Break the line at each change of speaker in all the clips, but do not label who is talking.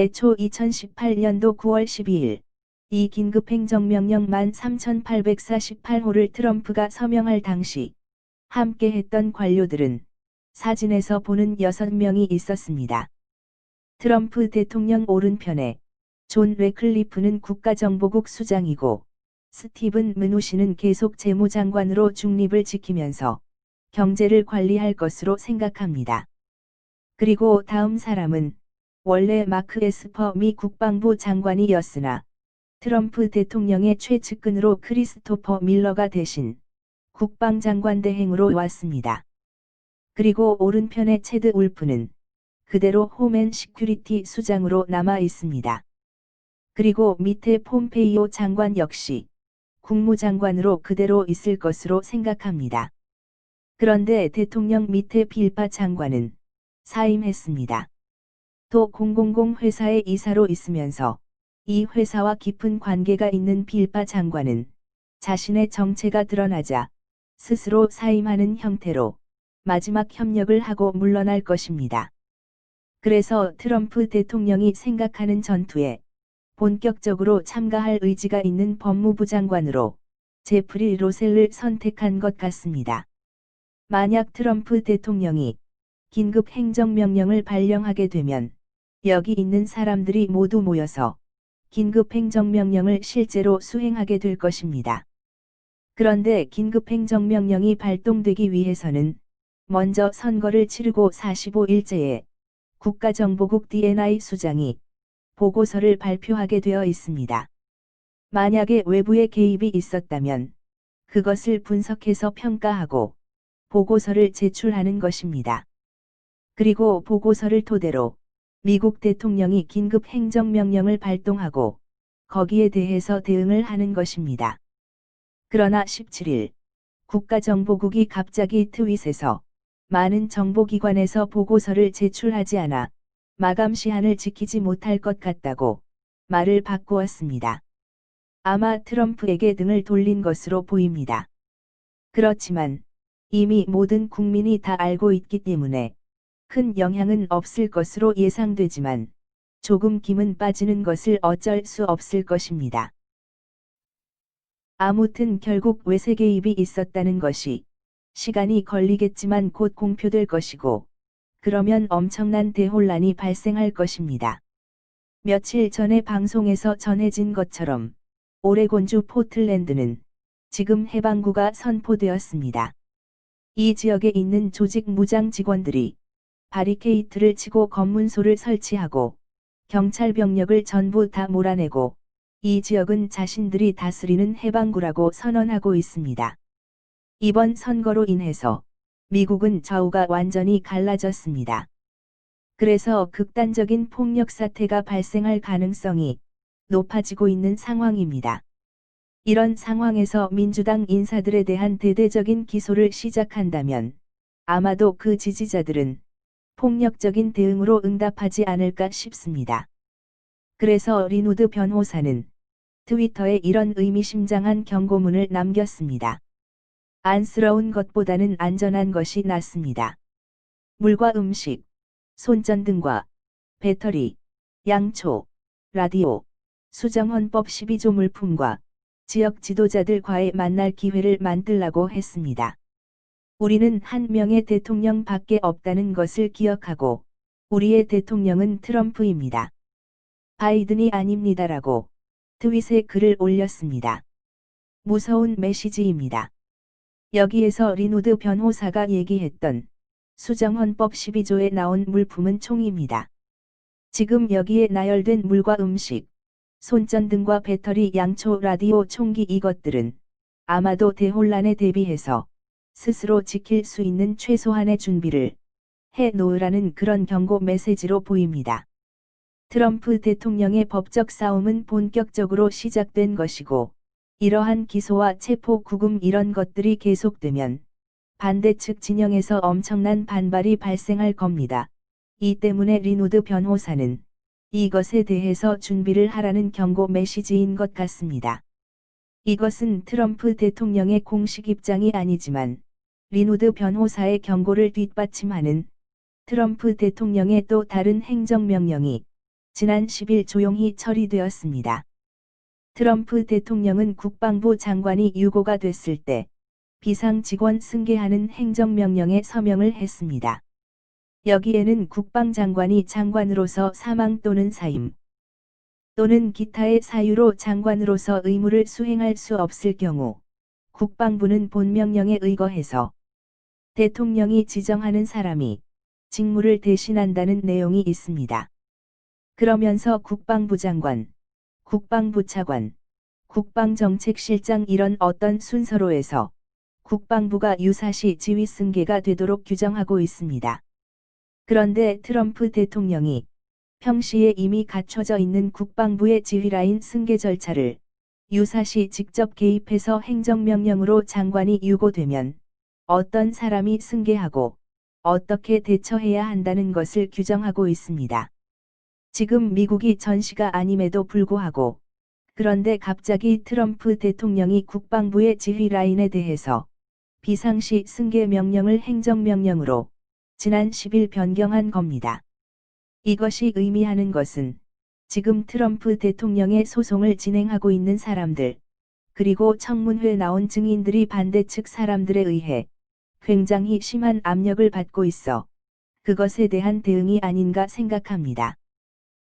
애초 2018년도 9월 12일 이 긴급행정명령 13,848호를 트럼프가 서명할 당시 함께 했던 관료들은 사진에서 보는 6명이 있었습니다. 트럼프 대통령 오른편에 존 레클리프는 국가정보국 수장이고 스티븐 문우시는 계속 재무장관으로 중립을 지키면서 경제를 관리할 것으로 생각합니다. 그리고 다음 사람은 원래 마크 에스퍼 미 국방부 장관이었으나 트럼프 대통령의 최측근으로 크리스토퍼 밀러가 대신 국방장관 대행으로 왔습니다. 그리고 오른편의 체드 울프는 그대로 홈앤 시큐리티 수장으로 남아 있습니다. 그리고 밑에 폼페이오 장관 역시 국무장관으로 그대로 있을 것으로 생각합니다. 그런데 대통령 밑에 빌파 장관은 사임했습니다. 또 000 회사의 이사로 있으면서 이 회사와 깊은 관계가 있는 빌파 장관은 자신의 정체가 드러나자 스스로 사임하는 형태로 마지막 협력을 하고 물러날 것입니다. 그래서 트럼프 대통령이 생각하는 전투에 본격적으로 참가할 의지가 있는 법무부 장관으로 제프리 로셀을 선택한 것 같습니다. 만약 트럼프 대통령이 긴급 행정명령을 발령하게 되면 여기 있는 사람들이 모두 모여서 긴급 행정명령을 실제로 수행하게 될 것입니다. 그런데 긴급 행정명령이 발동되기 위해서는 먼저 선거를 치르고 45일째에 국가정보국 DNI 수장이 보고서를 발표하게 되어 있습니다. 만약에 외부의 개입이 있었다면 그것을 분석해서 평가하고 보고서를 제출하는 것입니다. 그리고 보고서를 토대로 미국 대통령이 긴급 행정명령을 발동하고 거기에 대해서 대응을 하는 것입니다. 그러나 17일 국가정보국이 갑자기 트윗에서 많은 정보기관에서 보고서를 제출하지 않아 마감 시한을 지키지 못할 것 같다고 말을 바꾸었습니다. 아마 트럼프에게 등을 돌린 것으로 보입니다. 그렇지만 이미 모든 국민이 다 알고 있기 때문에 큰 영향은 없을 것으로 예상되지만 조금 김은 빠지는 것을 어쩔 수 없을 것입니다. 아무튼 결국 외세 개입이 있었다는 것이 시간이 걸리겠지만 곧 공표될 것이고 그러면 엄청난 대혼란이 발생할 것입니다. 며칠 전에 방송에서 전해진 것처럼 오레곤주 포틀랜드는 지금 해방구가 선포되었습니다. 이 지역에 있는 조직 무장 직원들이 바리케이트를 치고 검문소를 설치하고 경찰 병력을 전부 다 몰아내고 이 지역은 자신들이 다스리는 해방구라고 선언하고 있습니다. 이번 선거로 인해서 미국은 좌우가 완전히 갈라졌습니다. 그래서 극단적인 폭력 사태가 발생할 가능성이 높아지고 있는 상황입니다. 이런 상황에서 민주당 인사들에 대한 대대적인 기소를 시작한다면 아마도 그 지지자들은 폭력적인 대응으로 응답하지 않을까 싶습니다. 그래서 리누드 변호사는 트위터에 이런 의미심장한 경고문을 남겼습니다. 안쓰러운 것보다는 안전한 것이 낫습니다. 물과 음식, 손전등과 배터리, 양초, 라디오, 수정헌법 12조 물품과 지역 지도자들과의 만날 기회를 만들라고 했습니다. 우리는 한 명의 대통령 밖에 없다는 것을 기억하고 우리의 대통령은 트럼프입니다. 바이든이 아닙니다라고 트윗에 글을 올렸습니다. 무서운 메시지입니다. 여기에서 리노드 변호사가 얘기했던 수정헌법 12조에 나온 물품은 총입니다. 지금 여기에 나열된 물과 음식, 손전등과 배터리, 양초, 라디오, 총기 이것들은 아마도 대혼란에 대비해서 스스로 지킬 수 있는 최소한의 준비를 해 놓으라는 그런 경고 메시지로 보입니다. 트럼프 대통령의 법적 싸움은 본격적으로 시작된 것이고, 이러한 기소와 체포 구금 이런 것들이 계속되면 반대측 진영에서 엄청난 반발이 발생할 겁니다. 이 때문에 리노드 변호사는 이것에 대해서 준비를 하라는 경고 메시지인 것 같습니다. 이것은 트럼프 대통령의 공식 입장이 아니지만 리노드 변호사의 경고를 뒷받침하는 트럼프 대통령의 또 다른 행정명령이 지난 10일 조용히 처리되었습니다. 트럼프 대통령은 국방부 장관이 유고가 됐을 때 비상 직원 승계하는 행정명령에 서명을 했습니다. 여기에는 국방장관이 장관으로서 사망 또는 사임 또는 기타의 사유로 장관으로서 의무를 수행할 수 없을 경우 국방부는 본명령에 의거해서 대통령이 지정하는 사람이 직무를 대신한다는 내용이 있습니다. 그러면서 국방부 장관, 국방부 차관, 국방정책실장 이런 어떤 순서로 해서 국방부가 유사시 지휘 승계가 되도록 규정하고 있습니다. 그런데 트럼프 대통령이 평시에 이미 갖춰져 있는 국방부의 지휘라인 승계 절차를 유사시 직접 개입해서 행정명령으로 장관이 유고되면 어떤 사람이 승계하고 어떻게 대처해야 한다는 것을 규정하고 있습니다. 지금 미국이 전시가 아님에도 불구하고 그런데 갑자기 트럼프 대통령이 국방부의 지휘 라인에 대해서 비상시 승계 명령을 행정명령으로 지난 10일 변경한 겁니다. 이것이 의미하는 것은 지금 트럼프 대통령의 소송을 진행하고 있는 사람들, 그리고 청문회 나온 증인들이 반대측 사람들에 의해 굉장히 심한 압력을 받고 있어 그것에 대한 대응이 아닌가 생각합니다.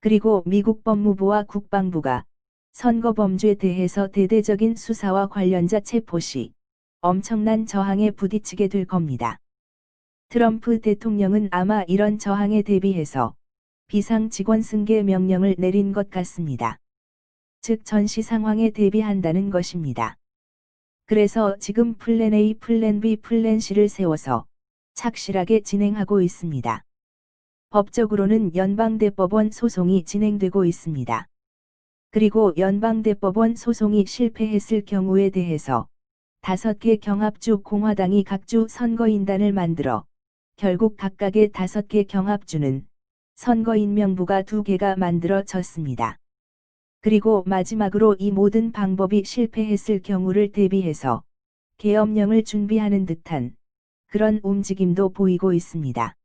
그리고 미국 법무부와 국방부가 선거 범죄에 대해서 대대적인 수사와 관련자 체포 시 엄청난 저항에 부딪히게 될 겁니다. 트럼프 대통령은 아마 이런 저항에 대비해서 비상 직원 승계 명령을 내린 것 같습니다. 즉 전시 상황에 대비한다는 것입니다. 그래서 지금 플랜 A, 플랜 B, 플랜 C를 세워서 착실하게 진행하고 있습니다. 법적으로는 연방대법원 소송이 진행되고 있습니다. 그리고 연방대법원 소송이 실패했을 경우에 대해서 다섯 개 경합주 공화당이 각주 선거인단을 만들어 결국 각각의 다섯 개 경합주는 선거인 명부가 두 개가 만들어졌습니다. 그리고 마지막으로 이 모든 방법이 실패했을 경우를 대비해서 계엄령을 준비하는 듯한 그런 움직임도 보이고 있습니다.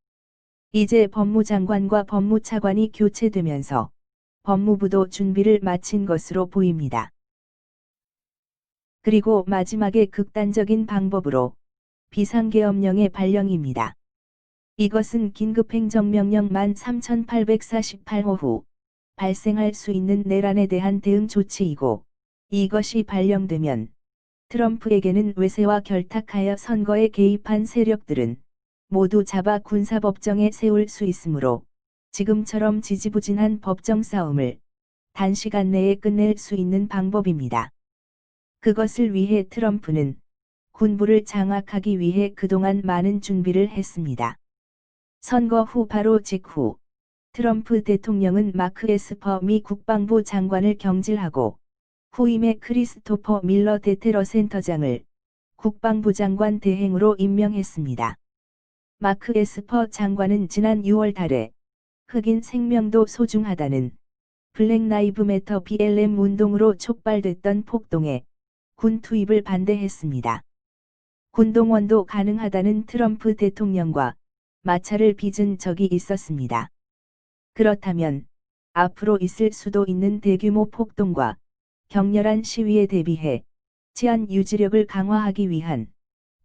이제 법무장관과 법무차관이 교체되면서 법무부도 준비를 마친 것으로 보입니다. 그리고 마지막에 극단적인 방법으로 비상계엄령의 발령입니다. 이것은 긴급행정명령 13848호 후 발생할 수 있는 내란에 대한 대응 조치이고 이것이 발령되면 트럼프에게는 외세와 결탁하여 선거에 개입한 세력들은 모두 잡아 군사법정에 세울 수 있으므로 지금처럼 지지부진한 법정 싸움을 단시간 내에 끝낼 수 있는 방법입니다. 그것을 위해 트럼프는 군부를 장악하기 위해 그동안 많은 준비를 했습니다. 선거 후 바로 직후 트럼프 대통령은 마크 에스퍼 미 국방부 장관을 경질하고 후임의 크리스토퍼 밀러 대테러 센터장을 국방부 장관 대행으로 임명했습니다. 마크 에스퍼 장관은 지난 6월 달에 흑인 생명도 소중하다는 블랙 나이브 매터 BLM 운동으로 촉발됐던 폭동에 군 투입을 반대했습니다. 군동원도 가능하다는 트럼프 대통령과 마찰을 빚은 적이 있었습니다. 그렇다면 앞으로 있을 수도 있는 대규모 폭동과 격렬한 시위에 대비해 치안 유지력을 강화하기 위한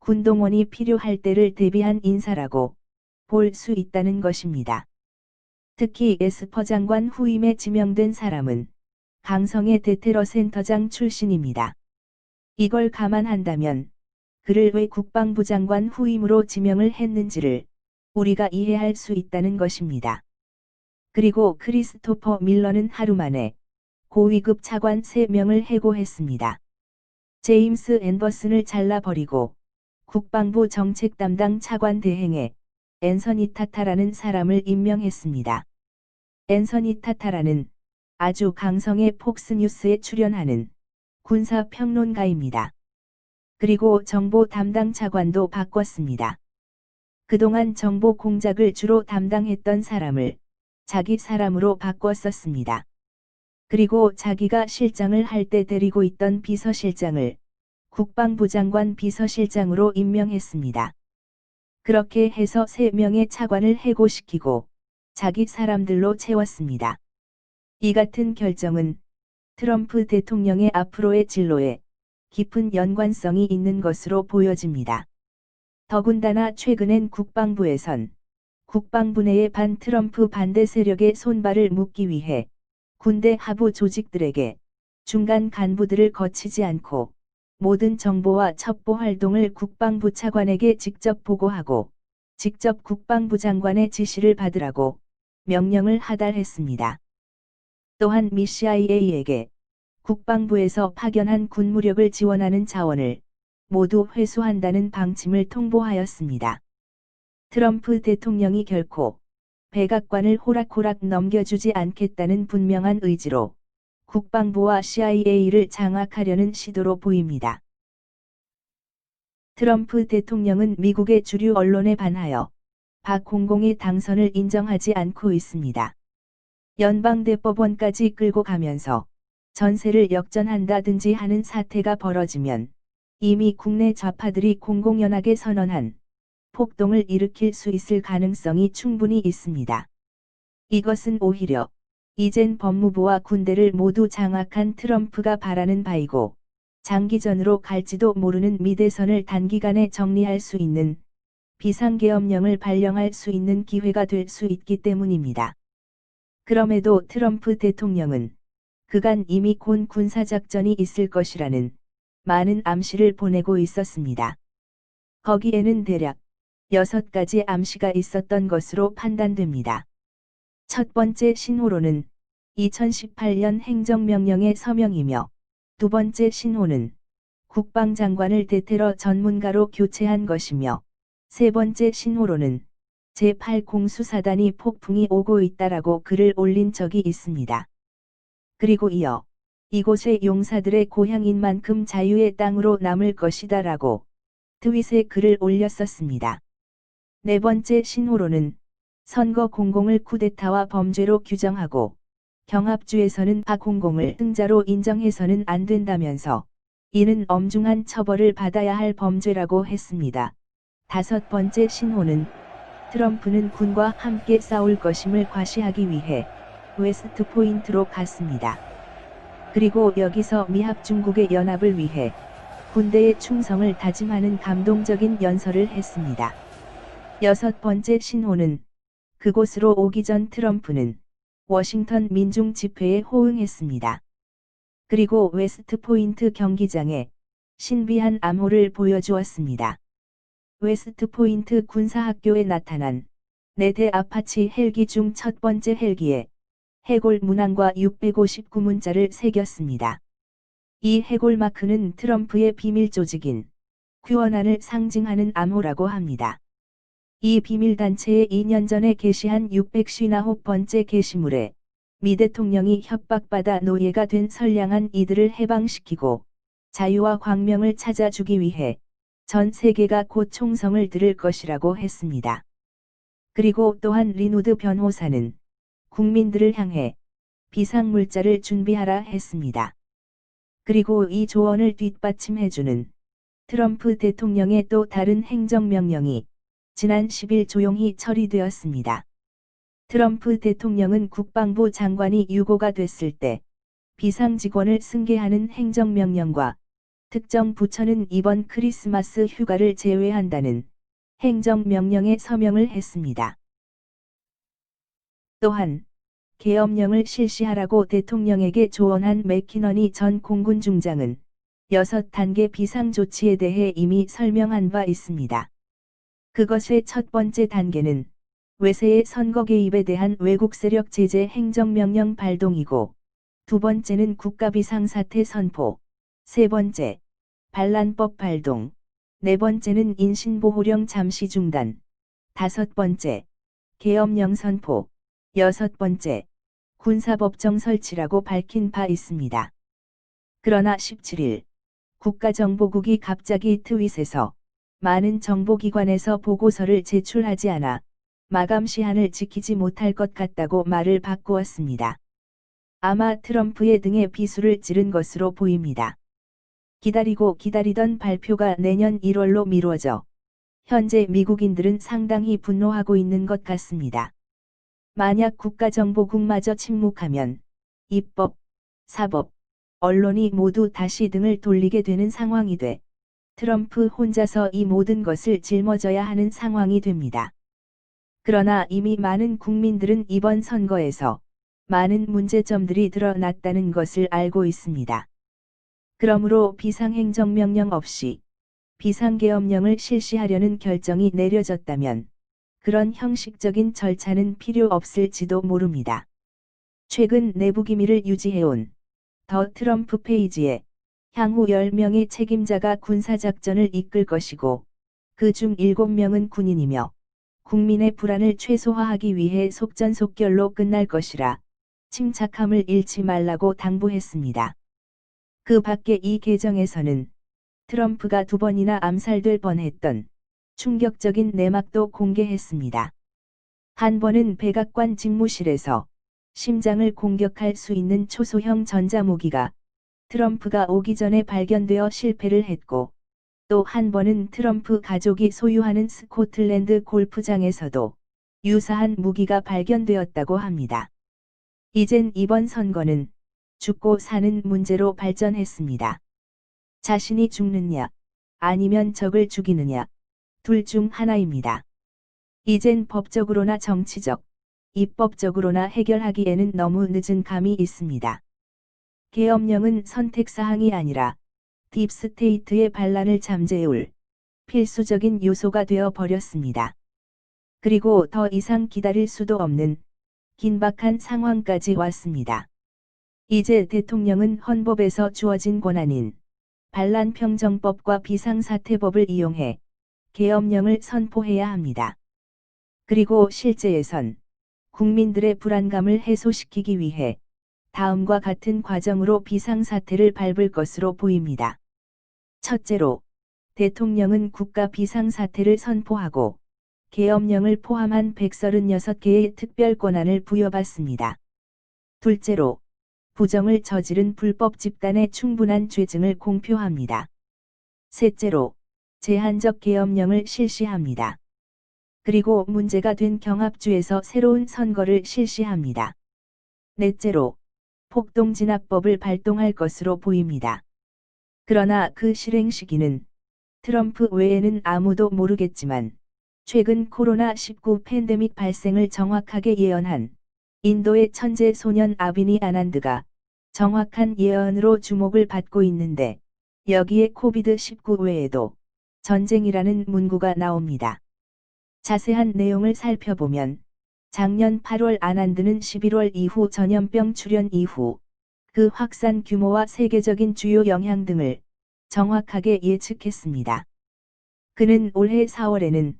군동원이 필요할 때를 대비한 인사라고 볼 수 있다는 것입니다. 특히 에스퍼 장관 후임에 지명된 사람은 강성의 대테러 센터장 출신입니다. 이걸 감안한다면 그를 왜 국방부 장관 후임으로 지명을 했는지를 우리가 이해할 수 있다는 것입니다. 그리고 크리스토퍼 밀러는 하루 만에 고위급 차관 3명을 해고했습니다. 제임스 앤버슨을 잘라버리고 국방부 정책 담당 차관 대행에 앤서니 타타라는 사람을 임명했습니다. 앤서니 타타라는 아주 강성의 폭스뉴스에 출연하는 군사 평론가입니다. 그리고 정보 담당 차관도 바꿨습니다. 그동안 정보 공작을 주로 담당했던 사람을 자기 사람으로 바꿨었습니다. 그리고 자기가 실장을 할 때 데리고 있던 비서실장을 국방부 장관 비서실장으로 임명했습니다. 그렇게 해서 3명의 차관을 해고시키고 자기 사람들로 채웠습니다. 이 같은 결정은 트럼프 대통령의 앞으로의 진로에 깊은 연관성이 있는 것으로 보여집니다. 더군다나 최근엔 국방부에선 국방부 내의 반 트럼프 반대 세력의 손발을 묶기 위해 군대 하부 조직들에게 중간 간부들을 거치지 않고 모든 정보와 첩보 활동을 국방부 차관에게 직접 보고하고 직접 국방부 장관의 지시를 받으라고 명령을 하달했습니다. 또한 미 CIA에게 국방부에서 파견한 군무력을 지원하는 자원을 모두 회수한다는 방침을 통보하였습니다. 트럼프 대통령이 결코 백악관을 호락호락 넘겨주지 않겠다는 분명한 의지로 국방부와 CIA를 장악하려는 시도로 보입니다. 트럼프 대통령은 미국의 주류 언론에 반하여 박 공공의 당선을 인정하지 않고 있습니다. 연방대법원까지 끌고 가면서 전세를 역전한다든지 하는 사태가 벌어지면 이미 국내 좌파들이 공공연하게 선언한 폭동을 일으킬 수 있을 가능성이 충분히 있습니다. 이것은 오히려 이젠 법무부와 군대를 모두 장악한 트럼프가 바라는 바이고 장기전으로 갈지도 모르는 미대선을 단기간에 정리할 수 있는 비상계엄령을 발령할 수 있는 기회가 될 수 있기 때문입니다. 그럼에도 트럼프 대통령은 그간 이미 곤 군사작전이 있을 것이라는 많은 암시를 보내고 있었습니다. 거기에는 대략 6가지 암시가 있었던 것으로 판단됩니다. 첫 번째 신호로는 2018년 행정명령의 서명이며 두 번째 신호는 국방장관을 대테러 전문가로 교체한 것이며 세 번째 신호로는 제8공수사단이 폭풍이 오고 있다라고 글을 올린 적이 있습니다. 그리고 이어 이곳의 용사들의 고향인 만큼 자유의 땅으로 남을 것이다라고 트윗에 글을 올렸었습니다. 네 번째 신호로는 선거 공공을 쿠데타와 범죄로 규정하고 경합주에서는 박공공을 승자로 인정해서는 안 된다면서 이는 엄중한 처벌을 받아야 할 범죄라고 했습니다. 다섯 번째 신호는 트럼프는 군과 함께 싸울 것임을 과시하기 위해 웨스트 포인트로 갔습니다. 그리고 여기서 미합 중국의 연합을 위해 군대의 충성을 다짐하는 감동적인 연설을 했습니다. 여섯 번째 신호는 그곳으로 오기 전 트럼프는 워싱턴 민중 집회에 호응했습니다. 그리고 웨스트 포인트 경기장에 신비한 암호를 보여주었습니다. 웨스트 포인트 군사학교에 나타난 네대 아파치 헬기 중 첫 번째 헬기에 해골 문항과 659문자를 새겼습니다. 이 해골 마크는 트럼프의 비밀 조직인 퀴원안을 상징하는 암호라고 합니다. 이 비밀단체의 2년 전에 게시한 659번째 게시물에 미 대통령이 협박받아 노예가 된 선량한 이들을 해방시키고 자유와 광명을 찾아주기 위해 전 세계가 곧 총성을 들을 것이라고 했습니다. 그리고 또한 리누드 변호사는 국민들을 향해 비상물자를 준비하라 했습니다. 그리고 이 조언을 뒷받침해주는 트럼프 대통령의 또 다른 행정명령이 지난 10일 조용히 처리되었습니다. 트럼프 대통령은 국방부 장관이 유고가 됐을 때 비상직원을 승계하는 행정명령과 특정 부처는 이번 크리스마스 휴가를 제외한다는 행정명령에 서명을 했습니다. 또한 계엄령을 실시하라고 대통령에게 조언한 맥키너니 전 공군 중장은 6단계 비상조치에 대해 이미 설명한 바 있습니다. 그것의 첫 번째 단계는 외세의 선거 개입에 대한 외국 세력 제재 행정명령 발동이고 두 번째는 국가비상 사태 선포, 세 번째, 반란법 발동, 네 번째는 인신보호령 잠시 중단, 다섯 번째, 계엄령 선포, 여섯 번째, 군사법정 설치라고 밝힌 바 있습니다. 그러나 17일, 국가정보국이 갑자기 트윗에서 많은 정보기관에서 보고서를 제출하지 않아 마감 시한을 지키지 못할 것 같다고 말을 바꾸었습니다. 아마 트럼프의 등에 비수를 찌른 것으로 보입니다. 기다리고 기다리던 발표가 내년 1월로 미뤄져 현재 미국인들은 상당히 분노하고 있는 것 같습니다. 만약 국가정보국마저 침묵하면 입법, 사법, 언론이 모두 다시 등을 돌리게 되는 상황이 돼 트럼프 혼자서 이 모든 것을 짊어져야 하는 상황이 됩니다. 그러나 이미 많은 국민들은 이번 선거에서 많은 문제점들이 드러났다는 것을 알고 있습니다. 그러므로 비상행정명령 없이 비상계엄령을 실시하려는 결정이 내려졌다면 그런 형식적인 절차는 필요 없을지도 모릅니다. 최근 내부 기밀을 유지해온 더 트럼프 페이지에 향후 10명의 책임자가 군사작전을 이끌 것이고 그 중 7명은 군인이며 국민의 불안을 최소화하기 위해 속전속결로 끝날 것이라 침착함을 잃지 말라고 당부했습니다. 그 밖에 이 계정에서는 트럼프가 두 번이나 암살될 뻔했던 충격적인 내막도 공개했습니다. 한 번은 백악관 직무실에서 심장을 공격할 수 있는 초소형 전자무기가 트럼프가 오기 전에 발견되어 실패를 했고 또 한 번은 트럼프 가족이 소유하는 스코틀랜드 골프장에서도 유사한 무기가 발견되었다고 합니다. 이젠 이번 선거는 죽고 사는 문제로 발전했습니다. 자신이 죽느냐, 아니면 적을 죽이느냐, 둘 중 하나입니다. 이젠 법적으로나 정치적, 입법적으로나 해결하기에는 너무 늦은 감이 있습니다. 계엄령은 선택사항이 아니라 딥스테이트의 반란을 잠재울 필수적인 요소가 되어 버렸습니다. 그리고 더 이상 기다릴 수도 없는 긴박한 상황까지 왔습니다. 이제 대통령은 헌법에서 주어진 권한인 반란평정법과 비상사태법을 이용해 계엄령을 선포해야 합니다. 그리고 실제에선 국민들의 불안감을 해소시키기 위해 다음과 같은 과정으로 비상사태를 밟을 것으로 보입니다. 첫째로, 대통령은 국가 비상사태를 선포하고 계엄령을 포함한 136개의 특별 권한을 부여받습니다. 둘째로, 부정을 저지른 불법 집단의 충분한 죄증을 공표합니다. 셋째로, 제한적 계엄령을 실시합니다. 그리고 문제가 된 경합주에서 새로운 선거를 실시합니다. 넷째로, 폭동 진압법을 발동할 것으로 보입니다. 그러나 그 실행 시기는 트럼프 외에는 아무도 모르겠지만 최근 코로나19 팬데믹 발생을 정확하게 예언한 인도의 천재 소년 아비니 아난드가 정확한 예언으로 주목을 받고 있는데 여기에 코비드19 외에도 전쟁이라는 문구가 나옵니다. 자세한 내용을 살펴보면 작년 8월 아난드는 11월 이후 전염병 출현 이후 그 확산 규모와 세계적인 주요 영향 등을 정확하게 예측했습니다. 그는 올해 4월에는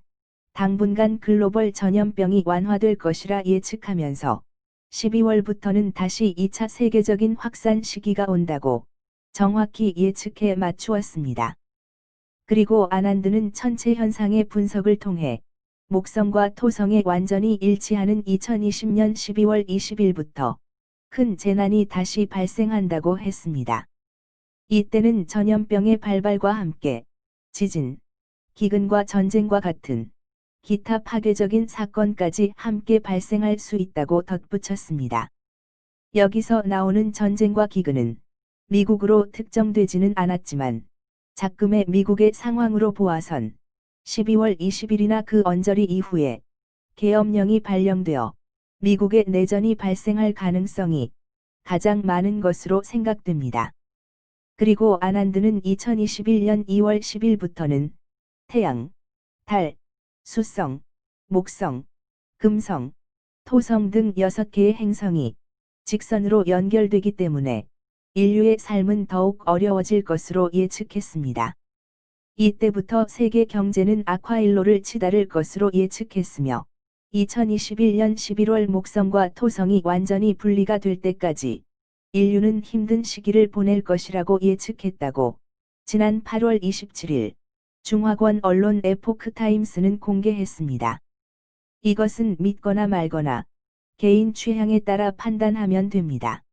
당분간 글로벌 전염병이 완화될 것이라 예측하면서 12월부터는 다시 2차 세계적인 확산 시기가 온다고 정확히 예측해 맞추었습니다. 그리고 아난드는 천체 현상의 분석을 통해 목성과 토성에 완전히 일치하는 2020년 12월 20일부터 큰 재난이 다시 발생한다고 했습니다. 이때는 전염병의 발발과 함께 지진, 기근과 전쟁과 같은 기타 파괴적인 사건까지 함께 발생할 수 있다고 덧붙였습니다. 여기서 나오는 전쟁과 기근은 미국으로 특정되지는 않았지만 작금의 미국의 상황으로 보아선 12월 20일이나 그 언저리 이후에 계엄령이 발령되어 미국의 내전이 발생할 가능성이 가장 많은 것으로 생각됩니다. 그리고 아난드는 2021년 2월 10일부터는 태양, 달, 수성, 목성, 금성, 토성 등 6개의 행성이 직선으로 연결되기 때문에 인류의 삶은 더욱 어려워질 것으로 예측했습니다. 이때부터 세계 경제는 아쿠아일로를 치달을 것으로 예측했으며 2021년 11월 목성과 토성이 완전히 분리가 될 때까지 인류는 힘든 시기를 보낼 것이라고 예측했다고 지난 8월 27일 중화권 언론 에포크타임스는 공개했습니다. 이것은 믿거나 말거나 개인 취향에 따라 판단하면 됩니다.